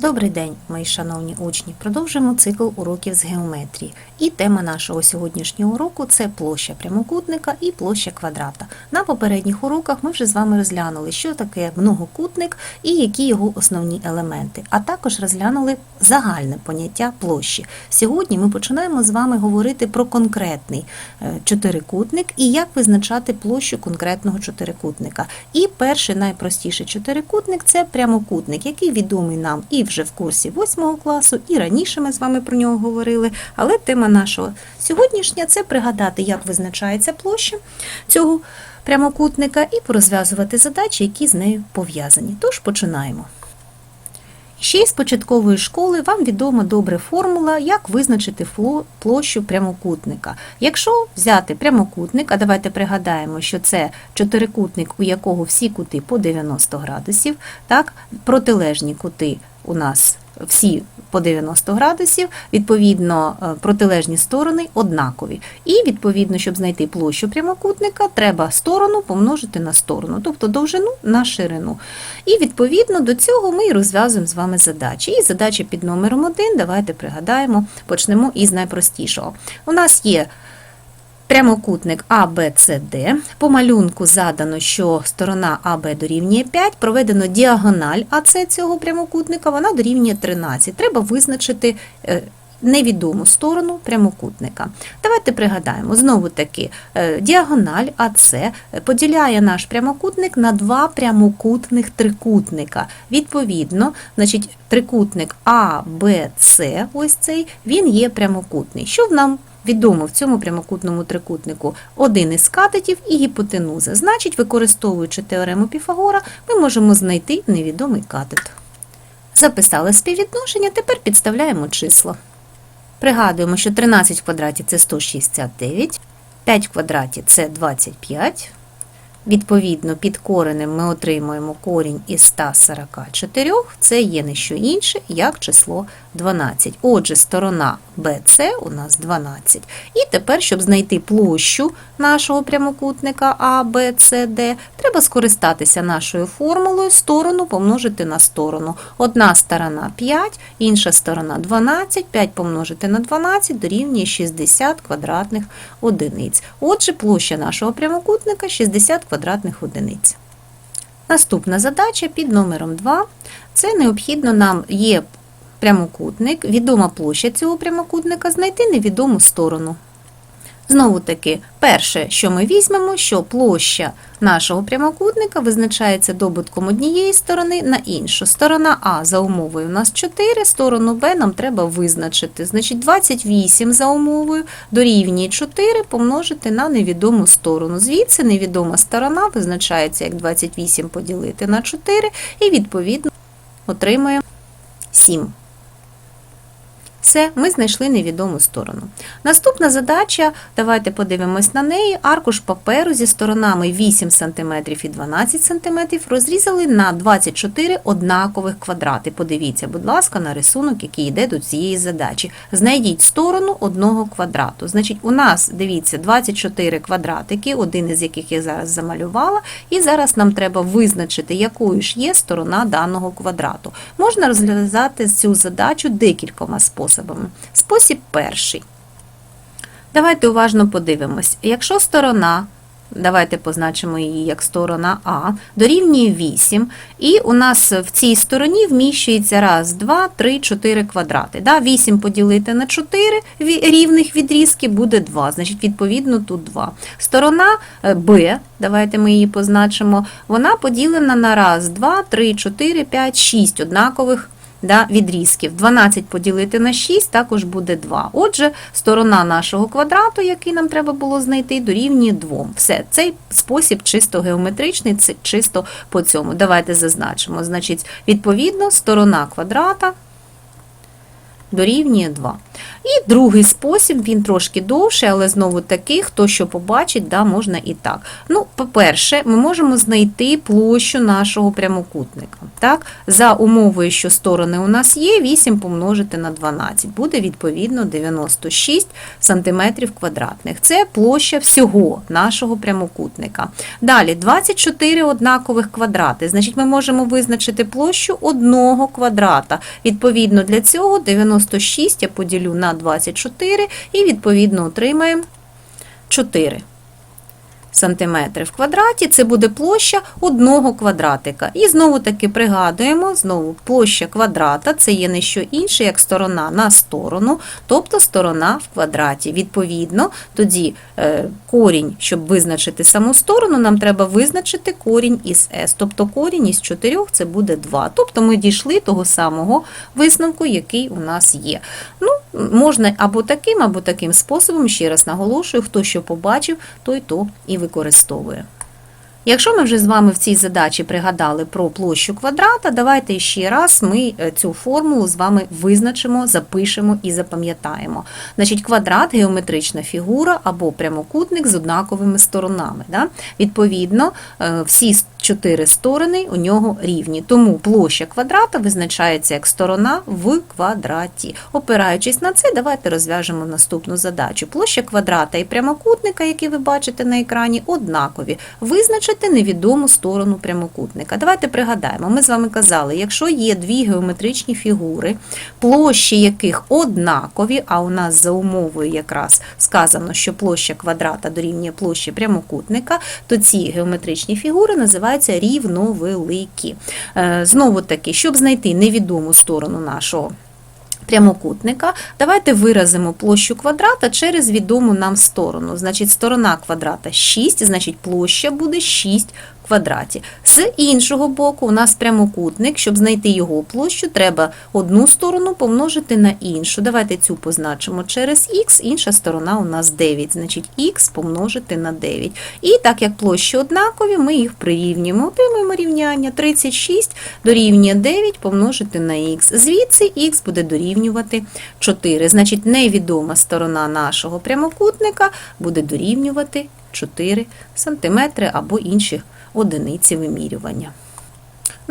Добрий день, мої шановні учні. Продовжуємо цикл уроків з геометрії. І тема нашого сьогоднішнього уроку це площа прямокутника і площа квадрата. На попередніх уроках ми вже з вами розглянули, що таке многокутник і які його основні елементи, а також розглянули загальне поняття площі. Сьогодні ми починаємо з вами говорити про конкретний е, чотирикутник і як визначати площу конкретного чотирикутника. І перший найпростіший чотирикутник це прямокутник, який відомий нам і вже в курсі 8 класу, і раніше ми з вами про нього говорили. Але тема нашого сьогоднішня це пригадати, як визначається площа цього прямокутника, і порозв'язувати задачі, які з нею пов'язані. Тож починаємо. Ще із початкової школи вам відома добре формула, як визначити площу прямокутника. Якщо взяти прямокутник, а давайте пригадаємо, що це чотирикутник, у якого всі кути по 90 градусів, так, протилежні кути у нас всі по 90 градусів, відповідно, е, протилежні сторони однакові. І, відповідно, щоб знайти площу прямокутника, треба сторону помножити на сторону, тобто довжину на ширину. І відповідно до цього ми розв'язуємо з вами задачі. І задача під номером 1, давайте пригадаємо, почнемо із найпростішого. У нас є прямокутник ABCD. По малюнку задано, що сторона АБ дорівнює 5, проведено діагональ АС цього прямокутника, вона дорівнює 13. Треба визначити е, невідому сторону прямокутника. Давайте пригадаємо, знову таки, е, діагональ АС поділяє наш прямокутник на два прямокутних трикутника. Відповідно, значить, трикутник АБЦ, ось цей, він є прямокутний. Що нам відомо в цьому прямокутному трикутнику? Один із катетів і гіпотенуза. Значить, використовуючи теорему Піфагора, ми можемо знайти невідомий катет. Записали співвідношення, тепер підставляємо числа. Пригадуємо, що 13 в квадраті це 169, 5 в квадраті це 25. Відповідно, під коренем ми отримуємо корінь із 144, це є не що інше, як число 12. Отже, сторона BC у нас 12. І тепер, щоб знайти площу нашого прямокутника ABCD, треба скористатися нашою формулою сторону помножити на сторону. Одна сторона 5, інша сторона 12, 5 помножити на 12 дорівнює 60 квадратних одиниць. Отже, площа нашого прямокутника 60 квадратних одиниць. Наступна задача під номером 2. Це необхідно нам є прямокутник, відома площа цього прямокутника, знайти невідому сторону. Знову таки, перше, що ми візьмемо, що площа нашого прямокутника визначається добутком однієї сторони на іншу. Сторона А за умовою у нас 4, сторону Б нам треба визначити. Значить, 28 за умовою дорівнює 4 помножити на невідому сторону. Звідси невідома сторона визначається як 28 поділити на 4 і відповідно отримуємо 7. Все, ми знайшли невідому сторону. Наступна задача, давайте подивимось на неї. Аркуш паперу зі сторонами 8 см і 12 см розрізали на 24 однакових квадрати. Подивіться, будь ласка, на рисунок, який йде до цієї задачі. Знайдіть сторону одного квадрату. Значить, у нас, дивіться, 24 квадратики, один із яких я зараз замалювала, і зараз нам треба визначити, якою ж є сторона даного квадрату. Можна розв'язати цю задачу декількома способами. Спосіб перший. Давайте уважно подивимось. Якщо сторона, давайте позначимо її як сторона А, дорівнює 8, і у нас в цій стороні вміщується раз, два, три, чотири квадрати. Да? 8 поділити на 4 рівних відрізки буде 2, значить, відповідно, тут 2. Сторона е, Б, давайте ми її позначимо, вона поділена на раз, два, три, чотири, п'ять, 6 однакових да, відрізків. 12 поділити на 6 також буде 2. Отже, сторона нашого квадрату, який нам треба було знайти, дорівнює 2. Все, цей спосіб чисто геометричний, це чисто по цьому. Давайте зазначимо. Значить, відповідно, сторона квадрата дорівнює 2. І другий спосіб, він трошки довший, але знову таки, хто що побачить, да, можна і так. Ну, по-перше, ми можемо знайти площу нашого прямокутника. Так? За умовою, що сторони у нас є, 8 помножити на 12, буде відповідно 96 см квадратних. Це площа всього нашого прямокутника. Далі 24 однакових квадрати. Значить, ми можемо визначити площу одного квадрата. Відповідно для цього 96 я поділю на 24 і відповідно отримаємо 4 сантиметри в квадраті, це буде площа одного квадратика. І знову таки пригадуємо, знову площа квадрата це є не що інше, як сторона на сторону, тобто сторона в квадраті. Відповідно, тоді е, корінь, щоб визначити саму сторону, нам треба визначити корінь із s, тобто корінь із 4 це буде 2. Тобто ми дійшли того самого висновку, який у нас є. Ну, Можна або таким, або таким способом, ще раз наголошую, хто що побачив, той то і використовує. Якщо ми вже з вами в цій задачі пригадали про площу квадрата, давайте ще раз ми е, цю формулу з вами визначимо, запишемо і запам'ятаємо. Значить, квадрат геометрична фігура або прямокутник з однаковими сторонами. Да? Відповідно, е, всі чотири сторони у нього рівні. Тому площа квадрата визначається як сторона в квадраті. Опираючись на це, давайте розв'яжемо наступну задачу. Площа квадрата і прямокутника, які ви бачите на екрані, однакові. Визначити невідому сторону прямокутника. Давайте пригадаємо, ми з вами казали, якщо є дві геометричні фігури, площі яких однакові, а у нас за умовою якраз сказано, що площа квадрата дорівнює площі прямокутника, то ці геометричні фігури називаються рівновеликі. Е, Знову таки, щоб знайти невідому сторону нашого прямокутника, давайте виразимо площу квадрата через відому нам сторону. Значить, сторона квадрата 6, значить площа буде 6 в квадраті. З іншого боку, у нас прямокутник, щоб знайти його площу, треба одну сторону помножити на іншу. Давайте цю позначимо через х, інша сторона у нас 9, значить х помножити на 9. І так як площі однакові, ми їх прирівнюємо. Отримуємо рівняння 36 дорівнює 9 помножити на х. Звідси х буде дорівнювати 4. Значить, невідома сторона нашого прямокутника буде дорівнювати 4 см або інші одиниці вимірювання.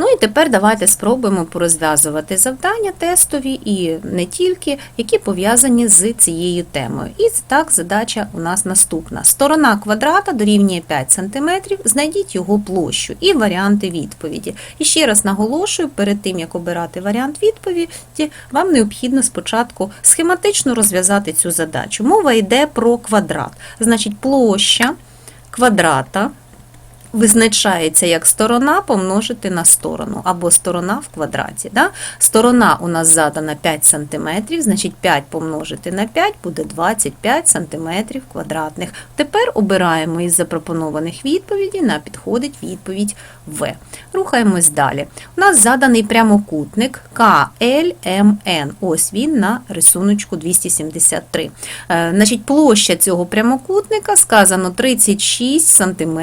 Ну і тепер давайте спробуємо порозв'язувати завдання тестові і не тільки, які пов'язані з цією темою. І так задача у нас наступна. Сторона квадрата дорівнює 5 см, знайдіть його площу і варіанти відповіді. І ще раз наголошую, перед тим як обирати варіант відповіді, вам необхідно спочатку схематично розв'язати цю задачу. Мова йде про квадрат. Значить, площа квадрата визначається як сторона помножити на сторону, або сторона в квадраті. Да? Сторона у нас задана 5 см, значить 5 помножити на 5 буде 25 см квадратних. Тепер обираємо із запропонованих відповідей, на підходить відповідь В. Рухаємось далі. У нас заданий прямокутник KLMN. Ось він на рисуночку 273. Е, Значить, площа цього прямокутника сказано 36 см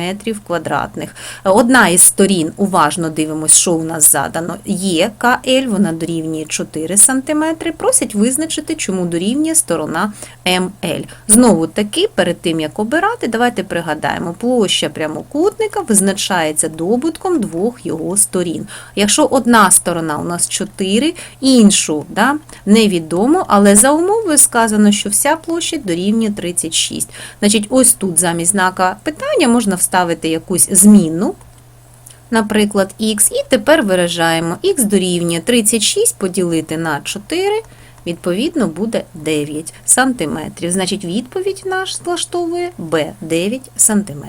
квадратних. Одна із сторін, уважно дивимося, що у нас задано, є КЛ, вона дорівнює 4 см. Просять визначити, чому дорівнює сторона МЛ. Знову таки, перед тим як обирати, давайте пригадаємо, площа прямокутника визначається добутком двох його сторін. Якщо одна сторона у нас 4, іншу да, невідомо, але за умовою сказано, що вся площа дорівнює 36. Значить, ось тут замість знака питання можна вставити якусь змінну, наприклад, х, і тепер виражаємо х дорівнює 36 поділити на 4, відповідно, буде 9 см. Значить, відповідь наш влаштовує b 9 см.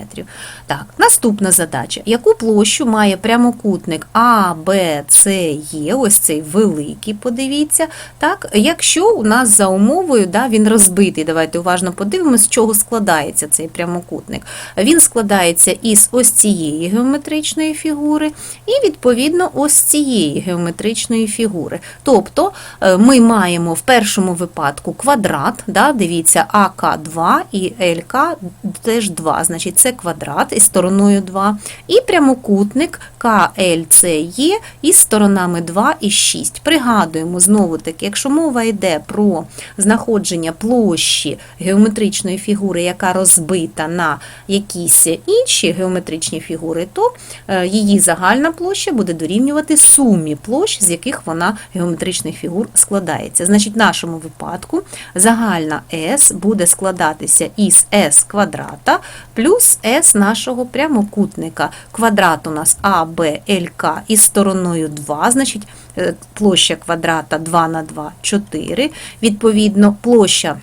Так, наступна задача. Яку площу має прямокутник А, Б, С, Е, ось цей великий, подивіться. Так, Якщо у нас за умовою да, він розбитий, давайте уважно подивимося, з чого складається цей прямокутник. Він складається із ось цієї геометричної фігури і, відповідно, ось цієї геометричної фігури. Тобто е, ми маємо маємо в першому випадку квадрат, да, дивіться, АК2 і ЛК теж 2, значить це квадрат із стороною 2. І прямокутник КЛЦЕ із сторонами 2 і 6. Пригадуємо знову таки, якщо мова йде про знаходження площі геометричної фігури, яка розбита на якісь інші геометричні фігури, то е, її загальна площа буде дорівнювати сумі площ, з яких вона геометричних фігур складається. Значить, в нашому випадку загальна S буде складатися із S квадрата плюс S нашого прямокутника. Квадрат у нас А, Б, ЛК із стороною 2, значить е, площа квадрата 2 на 2 – 4. Відповідно, площа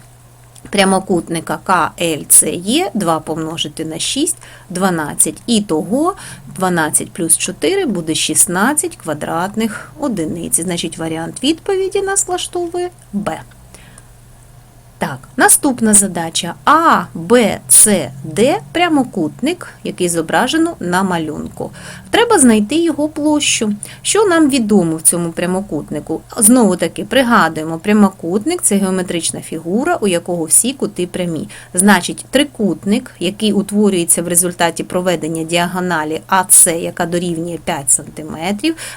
прямокутника КЛЦЕ 2 помножити на 6 – 12. І того 12 плюс 4 буде 16 квадратних одиниць. Значить, варіант відповіді нас влаштовує Б. Так, наступна задача А, Б, С, Д прямокутник, який зображено на малюнку. Треба знайти його площу. Що нам відомо в цьому прямокутнику? Знову таки пригадуємо, прямокутник це геометрична фігура, у якого всі кути прямі. Значить, трикутник, який утворюється в результаті проведення діагоналі АС, яка дорівнює 5 см,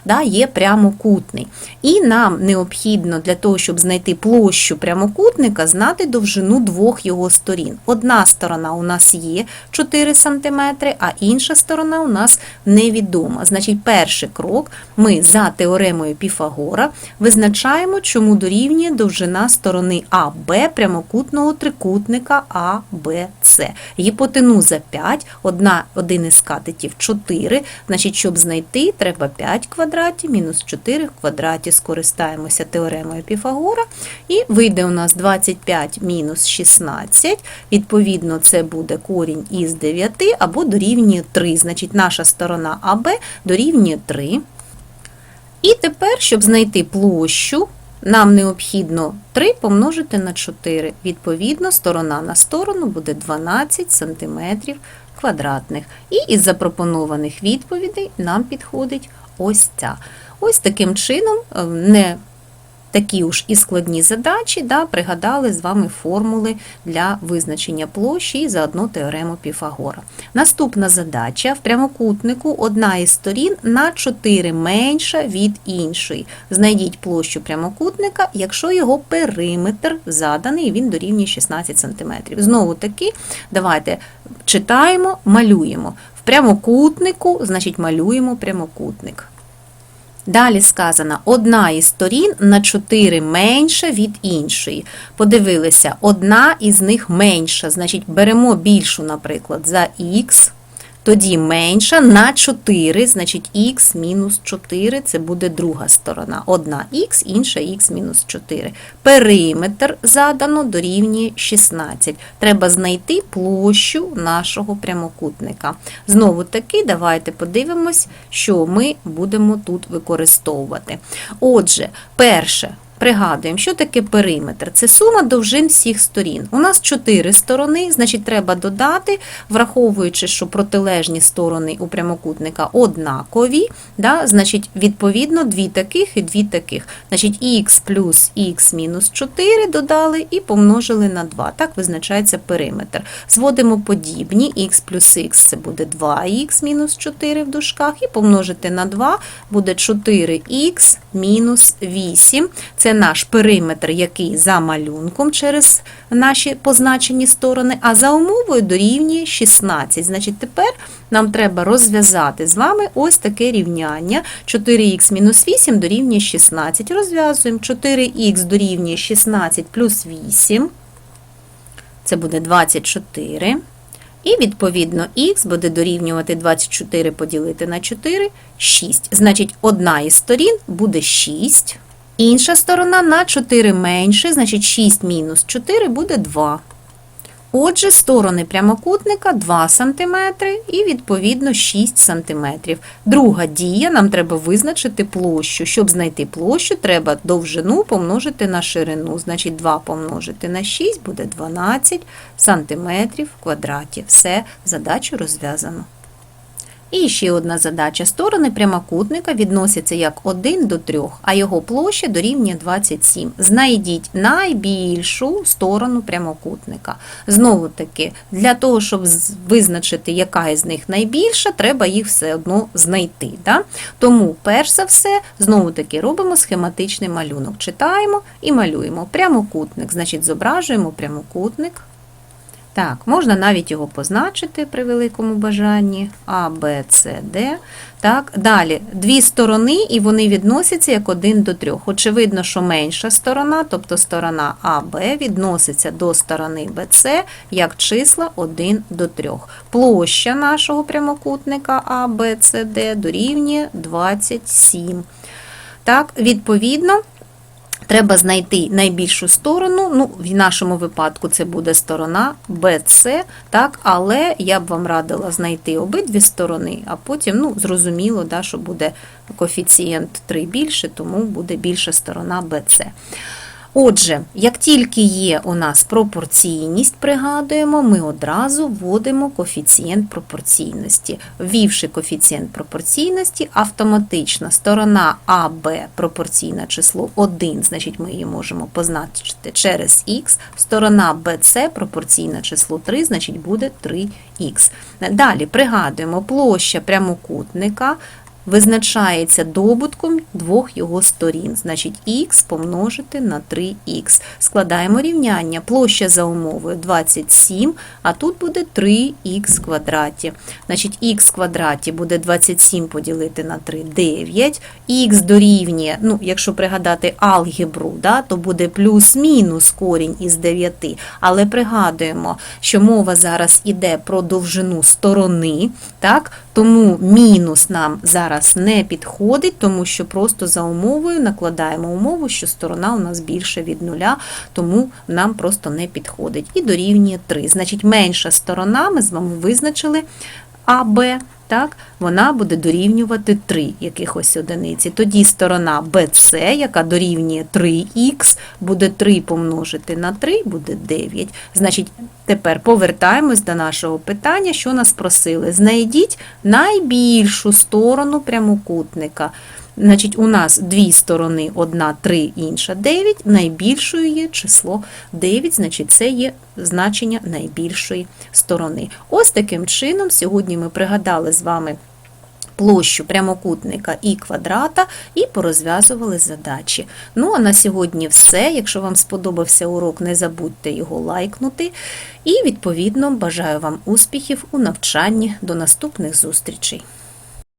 да, є прямокутний. І нам необхідно для того, щоб знайти площу прямокутника, знати довжину двох його сторін. Одна сторона у нас є 4 см, а інша сторона у нас невідома. Значить, перший крок ми за теоремою Піфагора визначаємо, чому дорівнює довжина сторони АБ прямокутного трикутника АБЦ. Гіпотенуза 5, одна, один із катетів 4. Значить, щоб знайти, треба 5 квадратів мінус 4 в квадраті. Скористаємося теоремою Піфагора. І вийде у нас 25 мінус 16. Відповідно, це буде корінь із 9 або дорівнює 3. Значить, наша сторона АБ дорівнює 3. І тепер, щоб знайти площу, нам необхідно 3 помножити на 4. Відповідно, сторона на сторону буде 12 см квадратних. І із запропонованих відповідей нам підходить ось ця. Ось таким чином, е, не такі уж і складні задачі, да, пригадали з вами формули для визначення площі і заодно теорему Піфагора. Наступна задача в прямокутнику одна із сторін на 4 менша від іншої. Знайдіть площу прямокутника, якщо його периметр заданий, і він дорівнює 16 см. Знову таки, давайте читаємо, малюємо. В прямокутнику, значить, малюємо прямокутник. Далі сказано, одна із сторін на 4 менша від іншої. Подивилися, одна із них менша, значить беремо більшу, наприклад, за х, тоді менша на 4, значить х мінус 4 це буде друга сторона. Одна х, інша х мінус 4. Периметр задано дорівнює 16. Треба знайти площу нашого прямокутника. Знову таки, давайте подивимось, що ми будемо тут використовувати. Отже, перше. Пригадуємо, що таке периметр? Це сума довжин всіх сторін. У нас чотири сторони, значить, треба додати, враховуючи, що протилежні сторони у прямокутника однакові, да, значить, відповідно, дві таких і дві таких. Значить, х плюс х мінус 4 додали і помножили на 2. Так визначається периметр. Зводимо подібні, х плюс х це буде 2х мінус 4 в дужках, і помножити на 2 буде 4х мінус 8. Це наш периметр, який за малюнком через наші позначені сторони, а за умовою дорівнює 16. Значить, тепер нам треба розв'язати з вами ось таке рівняння. 4х мінус 8 дорівнює 16. Розв'язуємо 4х дорівнює 16 плюс 8. Це буде 24. І, відповідно, х буде дорівнювати 24 поділити на 4 6. Значить, одна із сторін буде 6. Інша сторона на 4 менше, значить 6 мінус 4 буде 2. Отже, сторони прямокутника 2 см і, відповідно, 6 см. Друга дія, нам треба визначити площу. Щоб знайти площу, треба довжину помножити на ширину. Значить, 2 помножити на 6 буде 12 см в квадраті. Все, задачу розв'язано. І ще одна задача. Сторони прямокутника відносяться як 1 до 3, а його площа дорівнює 27. Знайдіть найбільшу сторону прямокутника. Знову таки, для того, щоб визначити, яка із них найбільша, треба їх все одно знайти. Да? Тому, перш за все, знову таки робимо схематичний малюнок. Читаємо і малюємо прямокутник. Значить, зображуємо прямокутник. Так, можна навіть його позначити при великому бажанні. А, Б, С, Д. Так, далі дві сторони, і вони відносяться як один до трьох. Очевидно, що менша сторона, тобто сторона АБ, відноситься до сторони БЦ як числа 1 до 3. Площа нашого прямокутника А, Б, С, Д дорівнює 27. Так, відповідно. Треба знайти найбільшу сторону. Ну, в нашому випадку це буде сторона BC, так, але я б вам радила знайти обидві сторони, а потім, ну, зрозуміло, да, що буде коефіцієнт 3 більше, тому буде більша сторона BC. Отже, як тільки є у нас пропорційність, пригадуємо, ми одразу вводимо коефіцієнт пропорційності. Ввівши коефіцієнт пропорційності, автоматично сторона АБ пропорційна числу 1, значить ми її можемо позначити через х, сторона BC пропорційна числу 3, значить буде 3х. Далі пригадуємо, площа прямокутника визначається добутком двох його сторін, значить х помножити на 3х. Складаємо рівняння. Площа за умовою 27, а тут буде 3х квадраті. Значить, х квадраті буде 27 поділити на 3 – 9. Х дорівнює, ну, якщо пригадати алгебру, да, то буде плюс-мінус корінь із 9. Але пригадуємо, що мова зараз іде про довжину сторони, так? тому мінус нам зараз не підходить, тому що просто за умовою накладаємо умову, що сторона у нас більше від нуля, тому нам просто не підходить. І дорівнює 3. Значить, менша сторона, ми з вами визначили АБ, так, вона буде дорівнювати 3 якихось одиниці. Тоді сторона BC, яка дорівнює 3х, буде 3 помножити на 3, буде 9. Значить, тепер повертаємось до нашого питання, що нас просили. Знайдіть найбільшу сторону прямокутника. Значить, у нас дві сторони, одна 3, інша 9, найбільшою є число 9, значить це є значення найбільшої сторони. Ось таким чином сьогодні ми пригадали з вами площу прямокутника і квадрата і порозв'язували задачі. Ну а на сьогодні все. Якщо вам сподобався урок, не забудьте його лайкнути. І, відповідно, бажаю вам успіхів у навчанні. До наступних зустрічей!